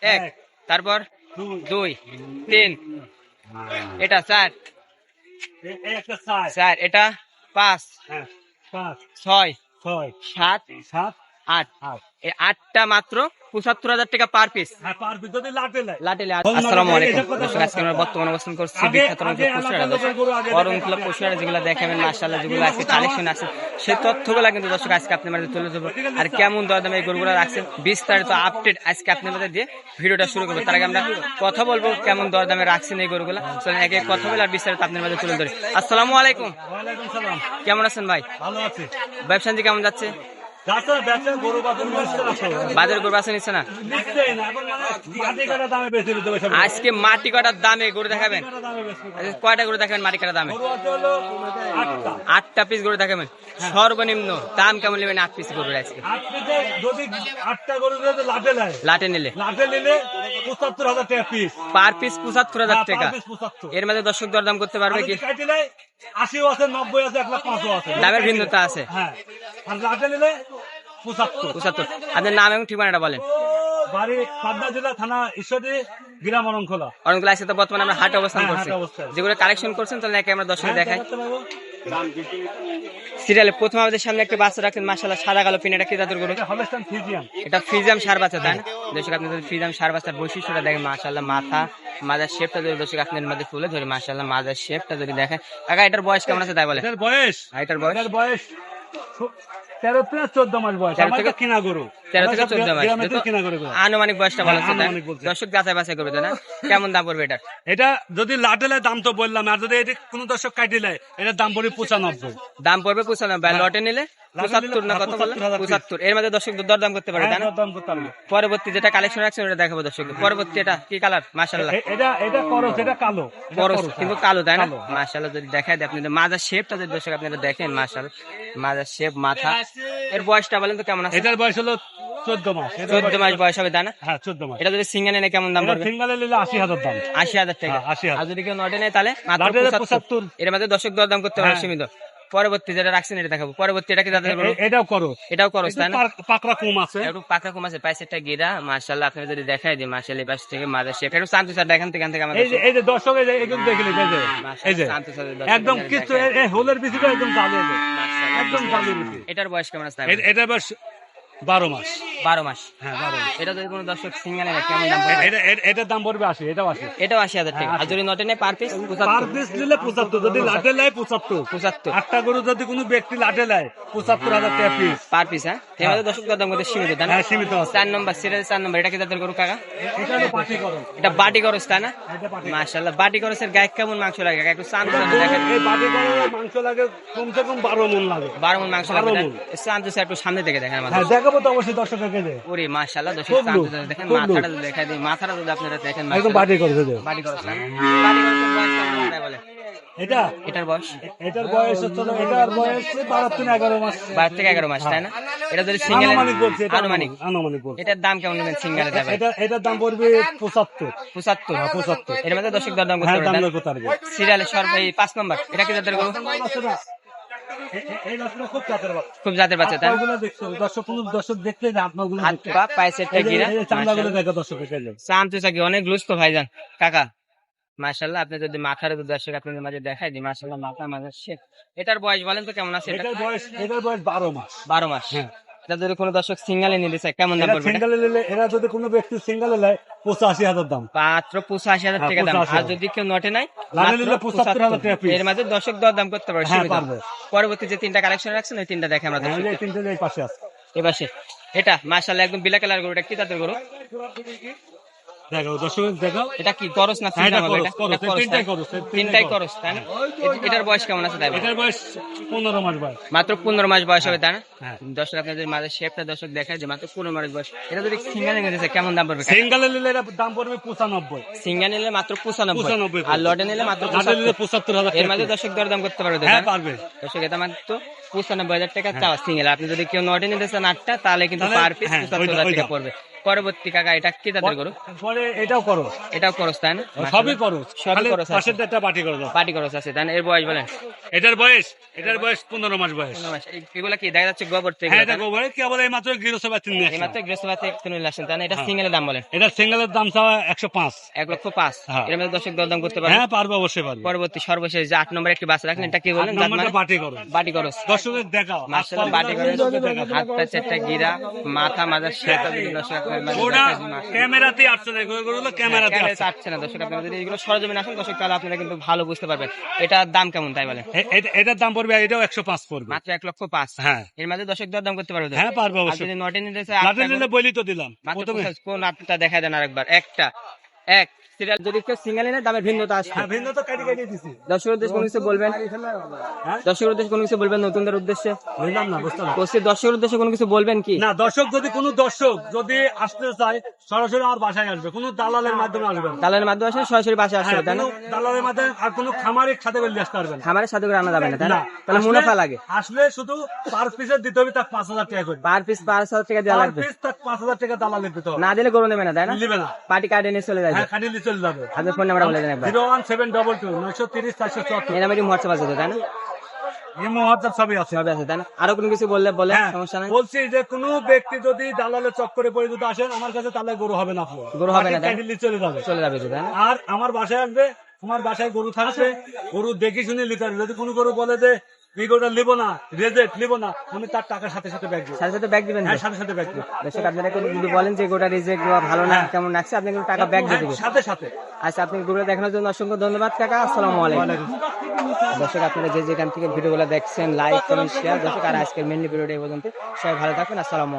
এক। তারপর? দুই। তিন। এটা চার। চার এটা পাঁচ। হ্যাঁ পাঁচ। ছয়। ছয়। সাত। সাত। আট। এই আটটা মাত্র পঁচাত্তর হাজার টাকা পার পিস হ্যাঁ লাটেলে আসসালামু আলাইকুম। আজকে আমরা বর্তমানে অবস্থান করছি বিখ্যাত আগে অঞ্চল পশুহাট এলাকার লোকের গরু আগে অরণকুলা পশুহাট যেগুলো দেখাবেন মাশাআল্লাহ যেগুলো আজকে কালেকশন আছে সেই তথ্যগুলো কিন্তু দর্শক আজকে আপনার মাঝে তুলে ধরবো। আর কেমন দরদামে এই গরুগুলো রাখছেন বিস্তারিত আপডেট আজকে আপনার মাঝে দিয়ে ভিডিওটা শুরু করব। তার আগে আমরা কথা বলব কেমন দরদামে রাখছেন এই গরুগুলো। চলেন একে কথা বলে আর বিস্তারিত আপনার মাঝে তুলে ধরি। আসসালামু আলাইকুম। কেমন আছেন ভাই? ভালো আছে। ব্যবসা কেমন যাচ্ছে? বাজারে গরু নিচ্ছে না? মানে দামে। আজকে মাটি কাটার দামে গরু দেখাবেন? দামে আজকে কয়টা গরু দেখাবেন মাটি কাটার দামে? আটটা। পিস গরু দেখাবেন। সর্বনিম্ন দাম কেমন নেবেন আট পিস আজকে? গরু যদি লাটে নিলে? পার পিস পঁচাত্তর হাজার টাকা। এর মধ্যে দর্শক দরদাম করতে পারবে কি? আশিও আছে নব্বই আছে এক লাখ পাঁচও আছে। দামের ভিন্নতা আছে। হ্যাঁ। আর লাটে নিলে পঁচাত্তর আপনার নাম এবং ঠিকানাটা বলেন। বাড়ি পাবনা জেলা থানা ঈশ্বরী গ্রাম অরণখোলা। অনেকগুলো আছে তো বর্তমানে আমরা হাটে অবস্থান হ্যাঁ, করছি। যেগুলো কালেকশন করছেন তাহলে একে আমরা দর্শক দেখাই। সিরিয়ালে প্রথম আমাদের সামনে একটা বাচ্চা রাখেন মাসাল্লাহ সাদা কালো পিন এটা কি জাতের গরু? এটা হলস্টাইন ফিজিয়ান ফ্রিজাম সার বাচ্চা তাই না? দর্শক আপনি ফ্রিজাম সার বাচ্চার বৈশিষ্ট্যটা দেখেন মাশাল্লাহ মাথা মাজার শেপটা যদি দর্শক মধ্যে তুলে ধরে মাশাল্লাহ মাজার শেপটা যদি দেখেন। কাকা এটার বয়স কেমন আছে তাই বলে বয়স? এটার বয়স? এটার বয়স ছো- তেরো চোদ্দ মাস বয়স। আমার থেকে- এটা কিনা গরু। তেরো থেকে চোদ্দ মাস। কিনা গরু। আনুমানিক বয়সটা ভালো হ্যাঁ। দর্শক যাচাই বাছাই করবে তো না? কেমন দাম পড়বে এটা এটা যদি লাটেলে দাম তো বললাম আর যদি এটা কোনো দর্শক কাটিলে এটার দাম পড়বে পঁচানব্বই। দাম পড়বে পঁচানব্বই। লটে নিলে? পঁচাত্তর না কত বলে 75,000 piece। পঁচাত্তর। এর মধ্যে দর্শক দরদাম করতে পারে হ্যাঁ। পরবর্তী যেটা কালেকশন রাখছে ওটা দেখাবো দর্শক পরবর্তী এটা কি কালার মাশাল্লাহ এটা এটা করস এটা কালো করস, কিন্তু হ্যাঁ। কালো তাই না। মাশাল্লাহ যদি দেখায় মাজার শেপটা যদি দর্শক আপনারা দেখেন মাজার শেপ মাথা। এর বয়সটা বলেন তো কেমন আছে? এটার বয়স হলো চোদ্দ মাস। চোদ্দ মাস বয়স হবে তাই না? হ্যাঁ চোদ্দ মাস। এটা যদি সিঙ্গেল এনে কেমন দাম পড়বে? সিঙ্গালে নিলে আশি হাজার দাম। আশি হাজার টাকা। হ্যাঁ, 80,000 আর যদি কেউ নটে নেয় তাহলে মাত্র লাটে নিলে 75 75 এর মধ্যে দর্শক দরদাম করতে হ্যাঁ। সীমিত। পরবর্তী যেটা রাখছেন এটা দেখাবো। পরবর্তী এটা কি দাদা বলো এটাও করো। এটাও করো তাই না? পাকড়া কম আছে। একটু পাকা কম আছে পাইছে একটা গিরা মাশাআল্লাহ আপনি যদি দেখাই দিই মাশাআল্লাহ পাশ থেকে মাদার শেখ একটু শান্ত স্যার দেখান থেকে থেকে আমাদের এই যে এই যে দর্শক এই যে একদম দেখলে এই যে এই যে শান্ত স্যার একদম কিছু এই- হোলের পিছিয়ে একদম জালে। একদম জালে আছে এটার বয়স কেমন আছে এটা বেশ বারো মাস। বারো মাস হ্যাঁ বারো মাস। এটা যদি কোনো দর্শক সিঙ্গেল নেয় কেমন দাম এটা এটার দাম পড়বে আশি এটাও আশি। এটাও আশি হাজার টাকা। আর যদি নটে নেয় পার পিস পার পিস নিলে পঁচাত্তর যদি লাটে নেয় পঁচাত্তর। পঁচাত্তর। আটটা গরু যদি কোনো ব্যক্তি লাটে লাই পঁচাত্তর হাজার টাকা পিস পার পিস হ্যাঁ? এবার দর্শক সীমিত হ্যাঁ সীমিত চার নম্বর সিরিয়াল চার নম্বর এটা কি তাদের গরু কাকা? এটা হলো পাটি করো। এটা বাটি করস তাই না? এটা বাটি করসের গায়ে কেমন মাংস লাগে? একটু শান্ত দেখেন। এই বাটি করো মাংস লাগে কমসে কম বারো লাগে। বারো মাংস বারো লাগবে মণ। একটু সামনে থেকে দেখেন আমাদের। হ্যাঁ দেখাবো তো অবশ্যই দর্শকের যে। ওরে মাশাল্লাহ দর্শক খুব শান্ত দেখেন মাথাটা দেখাই দিই মাথাটা যদি আপনারা দেখেন একদম বাটি করছে বাটি করস বাটি করসের বয়স কেমন হবে বলে এটা? এটার বয়স? এটার বয়স হচ্ছে এটার বয়স বারো তিন এগারো মাস। বারো থেকে এগারো মাস তাই না? এটা যদি সিঙ্গেল আনুমানিক বলছি আনুমানিক। আনুমানিক বলছি। এটার দাম কেমন নেবেন সিঙ্গেলে যাবে? এটা এটার দাম পড়বে পঁচাত্তর। পঁচাত্তর? হ্যাঁ, পঁচাত্তর। এর মধ্যে দর্শক দরদাম দাম করতে পারবে সিরিয়ালে সর্ব পাঁচ নম্বর এটা কি গরু? খুব জাতের বাচ্চা। তাই। দর্শক হাত দেখতে পা। পায়ে সেটটা গিরা। দেখো অনেক লুস্ত ভাইজান। কাকা মাশাল্লাহ আপনি যদি মাথার দর্শক আপনাদের মাঝে দেখাই দিই মাশাল্লাহ মাথা মাঝে শেখ এটার বয়স বলেন তো কেমন আছে? এটার বয়স এটার বয়স বারো মাস। বারো মাস। হ্যাঁ। এটা যদি কোনো দর্শক সিঙ্গালে নিতে চায় কেমন দাম পড়বে? সিঙ্গেলে নিলে এরা যদি কোনো ব্যক্তি সিঙ্গেলে নেয় পঁচাশি হাজার দাম। মাত্র পঁচাশি হাজার হ্যাঁ, টাকা দাম। আর যদি কেউ নটে নাই লাগে মাত্র নিলে 75,000 টাকা এর মাঝে দর্শক দর দাম করতে পারে হ্যাঁ, পারবে। পরবর্তী যে তিনটা কালেকশন রাখছেন ওই তিনটা দেখে আমরা হ্যাঁ, তিনটে পাশে আছে। এপাশে এটা মাশাল্লাহ একদম বিলা কালার গরু এটা কি তাদের গরু? দেখো দর্শক দেখো। এটা কি করস না হ্যাঁ, এটা ফ্রিজাম হবে করস, এটা? করস, এটা করস, তিনটাই করস, তিনটাই তিনটাই করস তাই না? এটার বয়স কেমন আছে তাই এটার বয়স পনেরো মাস বয়স। মাত্র পনেরো মাস বয়স হবে তাই না? হ্যাঁ। দর্শক আপনাদের মাঝে শেপটা দর্শক দেখায় যে মাত্র পনেরো মাস বয়স। এটা যদি সিঙ্গেল নিতে কেমন দাম পড়বে? সিঙ্গেলে নিলে এটা দাম পড়বে পঁচানব্বই। সিঙ্গেল নিলে মাত্র 95 আর লটে নিলে মাত্র লাটে নিলে 75 পঁচাত্তর হাজার এর টাকা। মাঝে দর্শক দরদাম করতে পারবে তো, হ্যাঁ? পারবে। দর্শক এটা মাত্র পঁচানব্বই হাজার টাকা চাওয়া সিঙ্গেল। আপনি যদি কেউ নটে নিতে চান আটটা তাহলে কিন্তু পার পিস হ্যাঁ, পঁচাত্তর হাজার টাকা পড়বে। পরবর্তী কাকা এটা কি তাদের গরু? পরে এটাও করো এটাও করস তাই না? সবই করো সবই করস আছে। একটা করস তাই এর বয়স বলেন। এটার বয়স এটার বয়স পনেরো মাস বয়স। এগুলা কি দেখা যাচ্ছে গোবর থেকে হ্যাঁ এটা গোবরে এই মাত্র গৃহসভা তিন এই মাত্র আসছেন তাই এটা। সিঙ্গেলের দাম বলেন। এটা সিঙ্গেলের দাম চাওয়া একশো পাঁচ। এক লক্ষ পাঁচ। হ্যাঁ। এর মধ্যে দর্শক দরদাম করতে পারেন হ্যাঁ পারব অবশ্যই পারব। পরবর্তী সর্বশেষ যে আট নম্বর একটি বাস রাখলেন এটা কি বলেন? নম্বরটা বাটি করো বাটি করস। দর্শকের দেখাও। বাটি হাত পা চারটা গিরা মাথা মাজার সেটা যদি দর্শক ওটা দেখায় ক্যামেরাতে আসছে না এগুলো ক্যামেরাতে ক্যামেরাতে আসছে। আসছে না দর্শক আপনারা যদি এগুলো সরজমিনে আসেন দর্শক তাহলে আপনারা কিন্তু ভালো বুঝতে পারবেন। এটার দাম কেমন তাই বলেন? এটার দাম পড়বে এটাও একশো পাঁচ পড়বে। মাত্র এক লক্ষ পাঁচ। হ্যাঁ। এর মাঝে দর্শক দর দাম করতে পারবে? হ্যাঁ পারব অবশ্যই। বলি তো দিলাম। কোন দেখা দেন আরেকবার? একটা। এক। সিরিয়াল যদি কেউ সিঙ্গেল এনে দামের ভিন্নতা আসবে হ্যাঁ ভিন্ন তো কাটি কাটি দিছি। দর্শক উদ্দেশ্যে কোনো কিছু বলবেন? হ্যাঁ? দর্শকের উদ্দেশ্যে কোনো কিছু বলবেন নতুনদের উদ্দেশ্যে? বুঝলাম না বুঝতে দর্শকের উদ্দেশ্যে কোনো কিছু বলবেন কি? না দর্শক যদি কোনো দর্শক যদি আসতে চায় সরাসরি আমার বাসায় আসবে। কোনো দালালের মাধ্যমে আসবে দালালের মাধ্যমে আসলে সরাসরি বাসে আসতে হ্যাঁ, তাই না? দালালের মাধ্যমে আর কোনো খামারের সাথে বেরিয়ে আসতে পারবে না। খামারের সাথে করে আনা যাবে না তাই না? তাহলে মুনাফা লাগে। আসলে শুধু পার পিসের দিতে হবে তার পাঁচ হাজার টাকা করে। পার পিস পাঁচ হাজার টাকা দেওয়া লাগবে। পাঁচ হাজার টাকা দালালের দিতে না দিলে গরু নেবে না তাই না? পার্টি কার্ডে নিয়ে চলে যাবে। চলে যাবে। আপনার ফোন নাম্বার বলে দেন একবার। Zero one seven double two নয়শো তিরিশ চারশো চুয়াত্তর। এই নাম্বারটি হোয়াটসঅ্যাপ আছে তো, তাই না? ইমো হোয়াটসঅ্যাপ সবই আছে। সবই আছে তাই না? আরও কোনো কিছু বললে বলে হ্যাঁ, সমস্যা নাই। বলছি যে কোনো ব্যক্তি যদি দালালের চক্করে পড়ে যদি আসেন আমার কাছে তাহলে গরু হবে না গরু হবে না, তাই না? কাটিলি চলে যাবে। চলে যাবে তাই না? আর আমার বাসায় আসবে তোমার বাসায় গরু থাকবে গরু দেখে শুনে হবে যদি কোনো গরু বলে যে নিবো না রেজেক্ট নিবো না আমি তার টাকার সাথে সাথে ব্যাগ দিব। সাথে সাথে ব্যাগ দিবেন? হ্যাঁ সাথে সাথে ব্যাগ দর্শক আপনারা কোনো যদি বলেন যে গোটা রিজেক্ট বা ভালো না কেমন লাগছে আপনি কিন্তু টাকা ব্যাগ দিয়ে হ্যাঁ, দেবেন? সাথে সাথে। আচ্ছা আপনি ঘুরে দেখানোর জন্য অসংখ্য ধন্যবাদ কাকা। আসসালামু আলাইকুম। দর্শক আপনারা যে যেখান থেকে ভিডিও গুলো দেখছেন লাইক কমেন্ট শেয়ার দর্শক আর আজকের মেনলি ভিডিও এই পর্যন্ত। সবাই ভালো থাকবেন আসসালামু